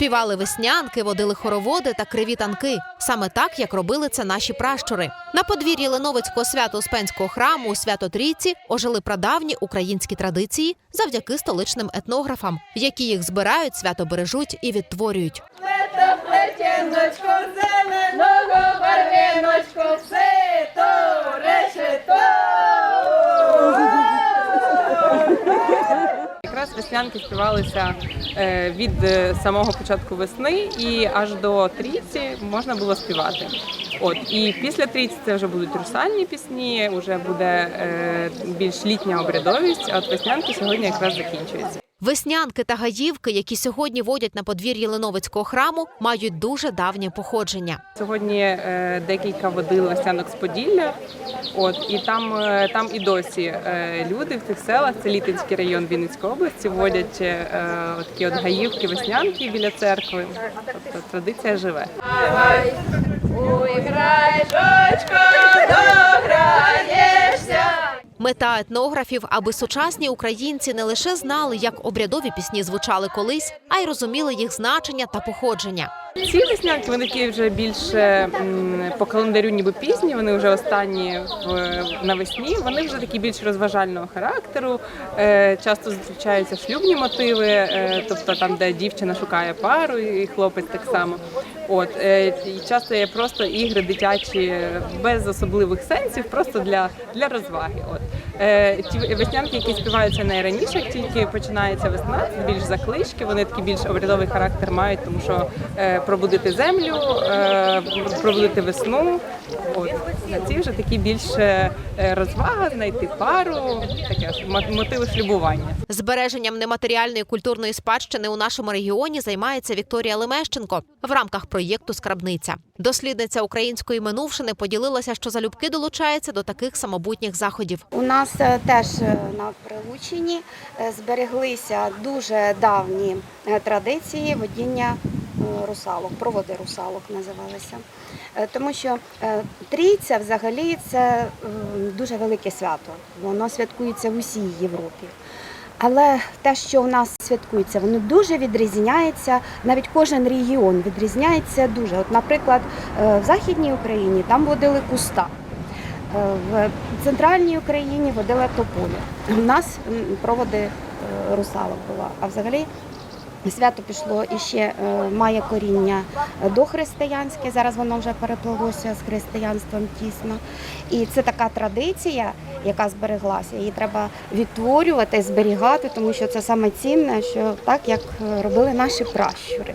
Співали веснянки, водили хороводи та криві танки. Саме так, як робили це наші пращури. На подвір'ї Леновицького свято-успенського храму у Свято-Трійці ожили прадавні українські традиції завдяки столичним етнографам, які їх збирають, свято бережуть і відтворюють. Лето плетіночко зеленого барвіночко, все веснянки співалися е, від е, самого початку весни і аж до трійці можна було співати. От і після трійці це вже будуть русальні пісні, вже буде е, більш літня обрядовість. А от веснянки сьогодні якраз закінчуються. Веснянки та гаївки, які сьогодні водять на подвір'ї Леновицького храму, мають дуже давнє походження. Сьогодні е, декілька водил веснянок з Поділля. От і там, е, там і досі е, люди в цих селах, це Літинський район Вінницької області, водять е, от такі от гаївки, веснянки біля церкви. Тобто традиція живе. Ой, грай, дочко, Мета етнографів, аби сучасні українці не лише знали, як обрядові пісні звучали колись, а й розуміли їх значення та походження. Ці веснянки вони такі вже більше по календарю, ніби пізні. Вони вже останні в навесні. Вони вже такі більш розважального характеру. Е, часто зустрічаються шлюбні мотиви, е, тобто там, де дівчина шукає пару, і хлопець так само. От е, і часто є просто ігри дитячі без особливих сенсів, просто для, для розваги. От ті веснянки, які співаються найраніше, як тільки починається весна, більш заклички. Вони такий більш обрядовий характер мають, тому що пробудити землю, е, пробудити весну. От а ці вже такі більше е, розвага, знайти пару, таке ж мотиви шлюбування. Збереженням нематеріальної культурної спадщини у нашому регіоні займається Вікторія Лемещенко в рамках проєкту Скрабниця. Дослідниця української минувшини поділилася, що залюбки долучається до таких самобутніх заходів. У нас е, теж на Прилучині е, збереглися дуже давні традиції водіння русалок, проводи русалок називалися. Е, Тому що е, трійця взагалі це е, дуже велике свято. Воно святкується в усій Європі. Але те, що у нас святкується, воно дуже відрізняється. Навіть кожен регіон відрізняється дуже. От, наприклад, в Західній Україні там водили куста. В центральній Україні водила тополя. У нас проводи русалок було. А взагалі свято пішло і ще е, має коріння дохристиянське. Зараз воно вже переплилося з християнством тісно. І це така традиція, яка збереглася. Її треба відтворювати, зберігати, тому що це саме цінне, що так як е, робили наші пращури.